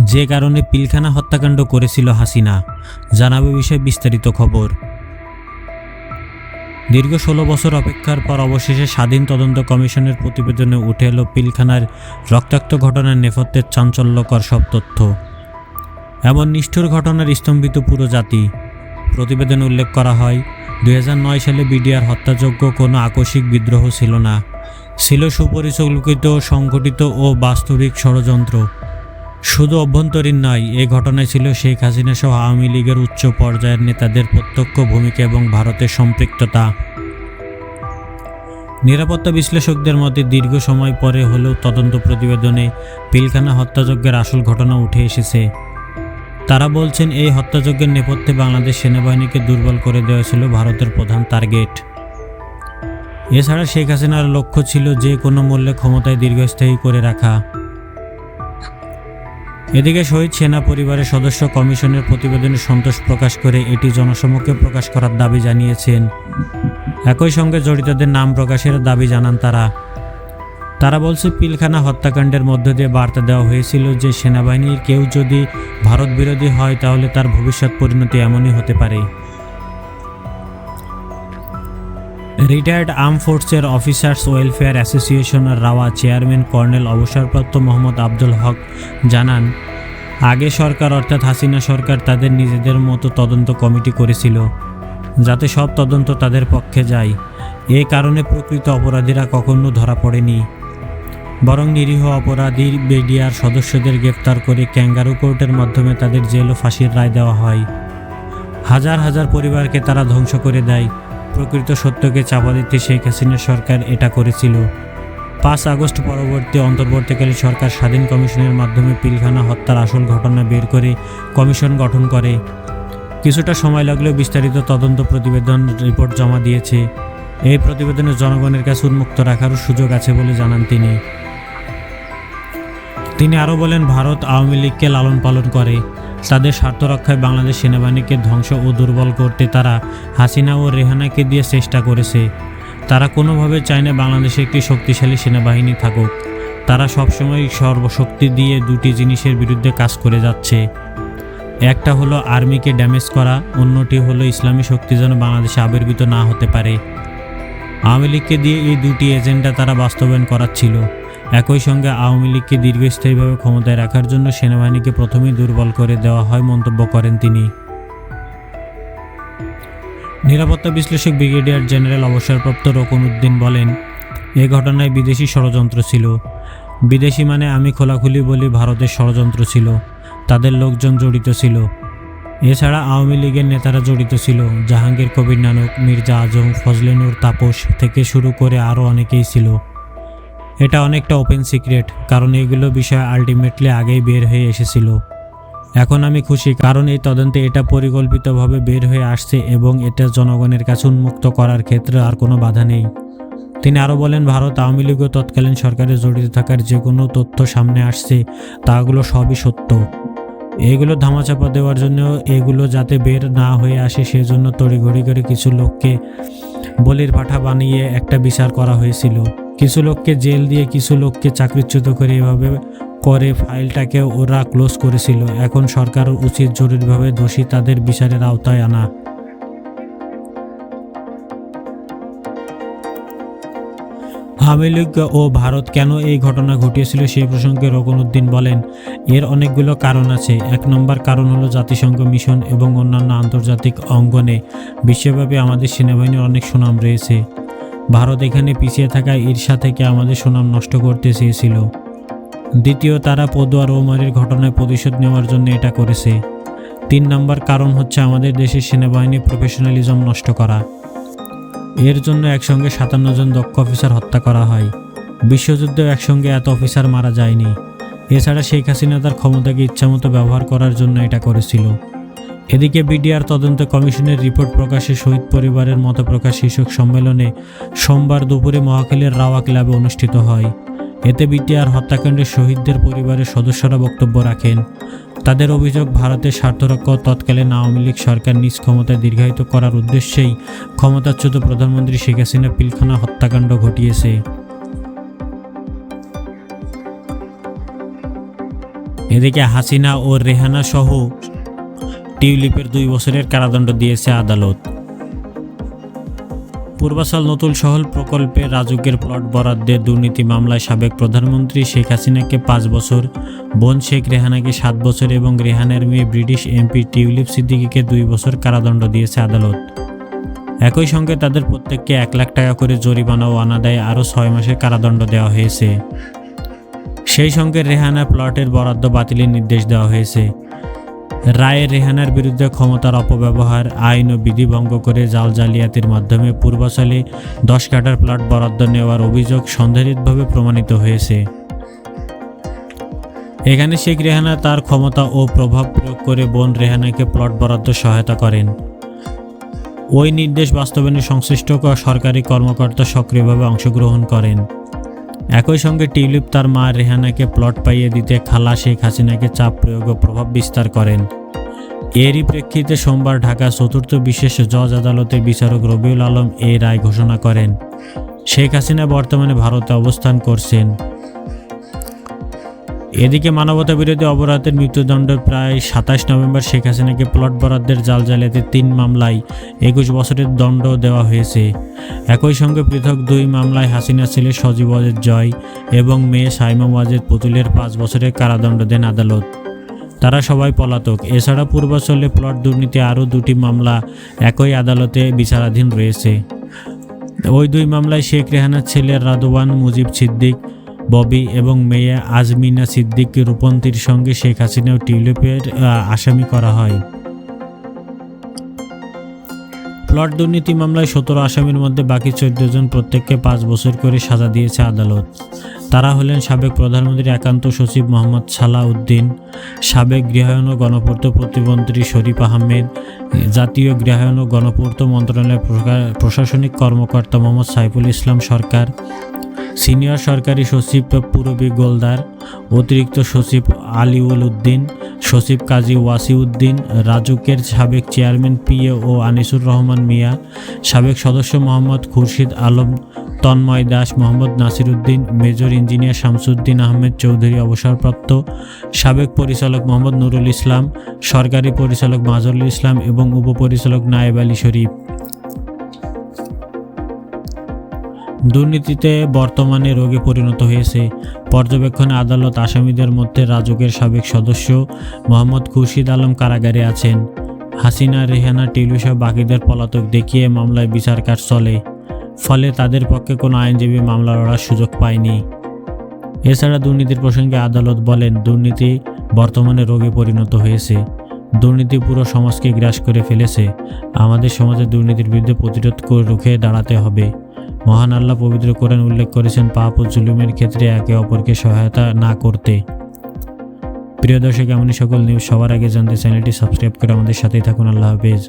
যে কারণে পিলখানা হত্যাকাণ্ড করেছিল হাসিনা, জানাবে বিষয়ে বিস্তারিত খবর। দীর্ঘ ষোলো বছর অপেক্ষার পর অবশেষে স্বাধীন তদন্ত কমিশনের প্রতিবেদনে উঠে এলো পিলখানার রক্তাক্ত ঘটনার নেপথ্যের চাঞ্চল্যকর সব তথ্য। এমন নিষ্ঠুর ঘটনার স্তম্ভিত পুরো জাতি। প্রতিবেদনে উল্লেখ করা হয় দু হাজার নয় সালে বিডিআর হত্যাযোগ্য কোনো আকস্মিক বিদ্রোহ ছিল না। ছিল সুপরিচালিত সংগঠিত ও বাস্তবিক ষড়যন্ত্র। শুধু অভ্যন্তরীণ নয়, এ ঘটনায় ছিল শেখ হাসিনা সহ আওয়ামী লীগের উচ্চ পর্যায়ের নেতাদের প্রত্যক্ষ ভূমিকা এবং ভারতের সম্পৃক্ততা। নিরাপত্তা বিশ্লেষকদের মতে, দীর্ঘ সময় পরে হলেও তদন্ত প্রতিবেদনে পিলখানা হত্যাযজ্ঞের আসল ঘটনা উঠে এসেছে। তারা বলছেন, এই হত্যাযজ্ঞের নেপথ্যে বাংলাদেশ সেনাবাহিনীকে দুর্বল করে দেওয়া ছিল ভারতের প্রধান টার্গেট। এছাড়া শেখ হাসিনার লক্ষ্য ছিল যে কোনো মূল্যে ক্ষমতায় দীর্ঘস্থায়ী করে রাখা। এদিকে শহীদ সেনা পরিবারের সদস্য কমিশনের প্রতিবেদনে সন্তোষ প্রকাশ করে এটি জনসমক্ষে প্রকাশ করার দাবি জানিয়েছেন। একই সঙ্গে জড়িতদের নাম প্রকাশের দাবি জানান তারা। তারা বলছে, পিলখানা হত্যাকাণ্ডের মধ্য দিয়ে বার্তা দেওয়া হয়েছিল যে, সেনাবাহিনীর কেউ যদি ভারত বিরোধী হয়, তাহলে তার ভবিষ্যৎ পরিণতি এমনই হতে পারে। রিটায়ার্ড আর্ম ফোর্সের অফিসার্স ওয়েলফেয়ার অ্যাসোসিয়েশনের রাওয়া চেয়ারম্যান কর্নেল অবসরপ্রাপ্ত মোহাম্মদ আব্দুল হক জানান, আগে সরকার অর্থাৎ হাসিনা সরকার তাদের নিজেদের মতো তদন্ত কমিটি করেছিল, যাতে সব তদন্ত তাদের পক্ষে যায়। এ কারণে প্রকৃত অপরাধীরা কখনো ধরা পড়েনি। বরং নিরীহ অপরাধী বেডিয়ার সদস্যদের গ্রেফতার করে ক্যাঙ্গারু কোর্টের মাধ্যমে তাদের জেল ও ফাঁসির রায় দেওয়া হয়। হাজার হাজার পরিবারকে তারা ধ্বংস করে দেয়। প্রকৃত সত্যকে চাপা দিতে শেখ হাসিনার সরকার এটা করেছিল। পাঁচ আগস্ট পরবর্তী অন্তর্বর্তীকালীন সরকার স্বাধীন কমিশনের মাধ্যমে পিলখানা হত্যার আসল ঘটনা বের করে কমিশন গঠন করে। কিছুটা সময় লাগলেও বিস্তারিত তদন্ত প্রতিবেদন রিপোর্ট জমা দিয়েছে। এই প্রতিবেদনে জনগণের কাছে উন্মুক্ত রাখারও সুযোগ আছে বলে জানান তিনি। তিনি আরও বলেন, ভারত আওয়ামী লীগকে লালন পালন করে। তাদের স্বার্থ রক্ষায় বাংলাদেশ সেনাবাহিনীকে ধ্বংস ও দুর্বল করতে তারা হাসিনা ও রেহানাকে দিয়ে চেষ্টা করেছে। তারা কোনোভাবে চায় না বাংলাদেশে একটি শক্তিশালী সেনাবাহিনী থাকুক। তারা সবসময় সর্বশক্তি দিয়ে দুটি জিনিসের বিরুদ্ধে কাজ করে যাচ্ছে। একটা হলো আর্মিকে ড্যামেজ করা, অন্যটি হলো ইসলামী শক্তি যেন বাংলাদেশে আবির্ভূত না হতে পারে। আওয়ামী লীগকে দিয়ে এই দুটি এজেন্ডা তারা বাস্তবায়ন করাচ্ছিল। একই সঙ্গে আওয়ামী লীগকে দীর্ঘস্থায়ীভাবে ক্ষমতায় রাখার জন্য সেনাবাহিনীকে প্রথমেই দুর্বল করে দেওয়া হয় মন্তব্য করেন তিনি। নিরাপত্তা বিশ্লেষক ব্রিগেডিয়ার জেনারেল অবসরপ্রাপ্ত রকন উদ্দিন বলেন, এ ঘটনায় বিদেশি ষড়যন্ত্র ছিল। বিদেশি মানে আমি খোলাখুলি বলি ভারতের ষড়যন্ত্র ছিল। তাদের লোকজন জড়িত ছিল। এছাড়া আওয়ামী লীগের নেতারা জড়িত ছিল। জাহাঙ্গীর কবির নানক, মির্জা আজম ফজলেনুর তাপস থেকে শুরু করে আরও অনেকেই ছিল। এটা অনেকটা ওপেন সিক্রেট কারণ এগুলো বিষয় আলটিমেটলি আগেই বের হয়ে এসেছিল। এখন আমি খুশি, কারণ এই তদন্তে এটা পরিকল্পিতভাবে বের হয়ে আসছে এবং এটা জনগণের কাছে উন্মুক্ত করার ক্ষেত্রে আর কোনো বাধা নেই। তিনি আরও বলেন, ভারত আওয়ামী লীগ ও তৎকালীন সরকারে জড়িত থাকার যে কোনো তথ্য সামনে আসছে, তাগুলো সবই সত্য। এগুলো ধামাচাপা দেওয়ার জন্য এগুলো যাতে বের না হয়ে আসে সেজন্য তড়িঘড়ি করে কিছু লোককে বলির পাঠা বানিয়ে একটা বিচার করা হয়েছিল। কিছু লোককে জেল দিয়ে কিছু লোককে চাকরিচ্যুত করে এভাবে করে ফাইলটাকে ওরা ক্লোজ করেছিল। এখন সরকার উচিত জরুরিভাবে দোষী তাদের বিচারের আওতায় আনা। আওয়ামী লীগ ও ভারত কেন এই ঘটনা ঘটিয়েছিল সেই প্রসঙ্গে রকনউদ্দিন বলেন, এর অনেকগুলো কারণ আছে। এক নম্বর কারণ হলো জাতিসংঘ মিশন এবং অন্যান্য আন্তর্জাতিক অঙ্গনে বিশ্বব্যাপী আমাদের সেনাবাহিনীর অনেক সুনাম রয়েছে। ভারত এখানে পিছিয়ে থাকা ঈর্ষা থেকে আমাদের সুনাম নষ্ট করতে চেয়েছিল। দ্বিতীয়, তারা পদুয়ার ওমারের ঘটনায় প্রতিশোধ নেওয়ার জন্য এটা করেছে। তিন নম্বর কারণ হচ্ছে আমাদের দেশের সেনাবাহিনীর প্রফেশনালিজম নষ্ট করা। এর জন্য একসঙ্গে সাতান্ন জন দক্ষ অফিসার হত্যা করা হয়। বিশ্বযুদ্ধেও একসঙ্গে এত অফিসার মারা যায়নি। এছাড়া শেখ হাসিনা তার ক্ষমতাকে ইচ্ছামতো ব্যবহার করার জন্য এটা করেছিল। এদিকে বিডিআর তদন্ত কমিশনের রিপোর্ট প্রকাশে শহীদ পরিবারের মত প্রকাশ শীর্ষক সম্মেলনে সোমবার দুপুরে মহাখালীর রাওয়া ক্লাবে অনুষ্ঠিত হয়। এতে বিটিআর হত্যাকাণ্ডে শহীদদের পরিবারের সদস্যরা বক্তব্য রাখেন। তাদের অভিযোগ ভারতের স্বার্থরক্ষা তৎকালীন আওয়ামী লীগ সরকার নিজ ক্ষমতায় দীর্ঘায়িত করার উদ্দেশ্যেই ক্ষমতাচ্যুত প্রধানমন্ত্রী শেখ হাসিনা পিলখানা হত্যাকাণ্ড ঘটিয়েছে। এদিকে হাসিনা ও রেহানা সহ টিউলিপের দুই বছরের কারাদণ্ড দিয়েছে আদালত। পূর্বাচল নতুন শহর প্রকল্পে রাজুকের প্লট বরাদ্দে দুর্নীতি মামলায় সাবেক প্রধানমন্ত্রী শেখ হাসিনাকে পাঁচ বছর, বোন শেখ রেহানাকে সাত বছর এবং রেহানার মেয়ে ব্রিটিশ এমপি টিউলিপ সিদ্দিকিকে দুই বছর কারাদণ্ড দিয়েছে আদালত। একই সঙ্গে তাদের প্রত্যেককে এক লাখ টাকা করে জরিমানা ও অনাদায়ে আরও ছয় মাসের কারাদণ্ড দেওয়া হয়েছে। সেই সঙ্গে রেহানা প্লটের বরাদ্দ বাতিলের নির্দেশ দেওয়া হয়েছে। রায়ে রেহানার বিরুদ্ধে ক্ষমতার অপব্যবহার, আইন ও বিধি ভঙ্গ করে জাল জালিয়াতির মাধ্যমে পূর্বাচলে দশ কাটার প্লট বরাদ্দ নেওয়ার অভিযোগ সন্দেহিতভাবে প্রমাণিত হয়েছে। এখানে শেখ রেহানা তার ক্ষমতা ও প্রভাব প্রয়োগ করে বোন রেহানাকে প্লট বরাদ্দ সহায়তা করেন। ওই নির্দেশ বাস্তবায়নে সংশ্লিষ্ট সরকারি কর্মকর্তা সক্রিয়ভাবে অংশগ্রহণ করেন। একই সঙ্গে টিউলিপ তার মা রেহানাকে প্লট পাইয়ে দিতে খালা শেখ হাসিনাকে চাপ প্রয়োগ ও প্রভাব বিস্তার করেন। এরই প্রেক্ষিতে সোমবার ঢাকা চতুর্থ বিশেষ জজ আদালতে বিচারক রবিউল আলম এই রায় ঘোষণা করেন। শেখ হাসিনা বর্তমানে ভারতে অবস্থান করছেন। এদিকে মানবতা বিরোধী অপরাধের মৃত্যুদণ্ডের প্রায় সাতাশ নভেম্বর শেখ হাসিনাকে প্লট বরাদ্দের জাল জালিয়াতে তিন মামলায় একুশ বছরের দণ্ড দেওয়া হয়েছে। একই সঙ্গে পৃথক দুই মামলায় হাসিনা ছেলে সজীব ওয়াজেদ জয় এবং মেয়ে সাইমা ওয়াজেদ পুতুলের পাঁচ বছরের কারাদণ্ড দেন আদালত। তারা সবাই পলাতক। এছাড়া পূর্বাচলে প্লট দুর্নীতি আরও দুটি মামলা একই আদালতে বিচারাধীন রয়েছে। ওই দুই মামলায় শেখ রেহানার ছেলে রাদওয়ান মুজিব সিদ্দিক ববি এবং মেয়ে আজমিনা সিদ্দিক রূপন্তীর সঙ্গে শেখ হাসিনা ও টিউলিপের আসামি করা হয়। প্লট দুর্নীতি মামলায় সতেরো আসামির মধ্যে বাকি চোদ্দ জন প্রত্যেককে পাঁচ বছর করে সাজা দিয়েছে আদালত। তারা হলেন সাবেক প্রধানমন্ত্রী একান্ত সচিব মোহাম্মদ সালাহ উদ্দিন সাবেক গৃহায়ন ও গণপূর্ত প্রতিমন্ত্রী শরীফ আহমেদ, জাতীয় গৃহায়ন ও গণপূর্ত মন্ত্রণালয়ের প্রশাসনিক কর্মকর্তা মোহাম্মদ সাইফুল ইসলাম সরকার সিনিয়র সরকারি সচিব পুরবী গোলদার, অতিরিক্ত সচিব আলিউল উদ্দিন, সচিব কাজী ওয়াসিউদ্দিন, রাজুকের সাবেক চেয়ারম্যান পিএ ও আনিসুর রহমান মিয়া, সাবেক সদস্য মোহাম্মদ খুরশিদ আলম, তন্ময় দাস, মোহাম্মদ নাসির উদ্দিন, মেজর ইঞ্জিনিয়ার শামসুদ্দিন আহমেদ চৌধুরী অবসরপ্রাপ্ত, সাবেক পরিচালক মোহাম্মদ নুরুল ইসলাম, সরকারি পরিচালক মাজরুল ইসলাম এবং উপপরিচালক নায়েব আলী শরীফ। দুর্নীতিতে বর্তমানে রোগে পরিণত হয়েছে। পর্যবেক্ষণে আদালত আসামিদের মধ্যে রাজুকের সাবেক সদস্য মোহাম্মদ খুরশিদ আলম কারাগারে আছেন। হাসিনা, রেহানা টিলুসহ বাকিদের পলাতক দেখিয়ে মামলায় বিচার কাজ চলে। ফলে তাদের পক্ষে কোনো আইনজীবী মামলা লড়ার সুযোগ পায়নি। এছাড়া দুর্নীতির প্রসঙ্গে আদালত বলেন, দুর্নীতি বর্তমানে রোগে পরিণত হয়েছে। দুর্নীতি পুরো সমাজকে গ্রাস করে ফেলেছে। আমাদের সমাজে দুর্নীতির বিরুদ্ধে প্রতিরোধ করে রুখে দাঁড়াতে হবে। মহান আল্লাহ পবিত্র কোরআন উল্লেখ করেছেন, পাপ ও জুলুমের ক্ষেত্রে একে অপরকে সহায়তা না করতে। প্রিয় দর্শক, এমনই সকল নিউজ সবার আগে জানতে চ্যানেলটি সাবস্ক্রাইব করে আমাদের সাথেই থাকুন। আল্লাহ হাফেজ।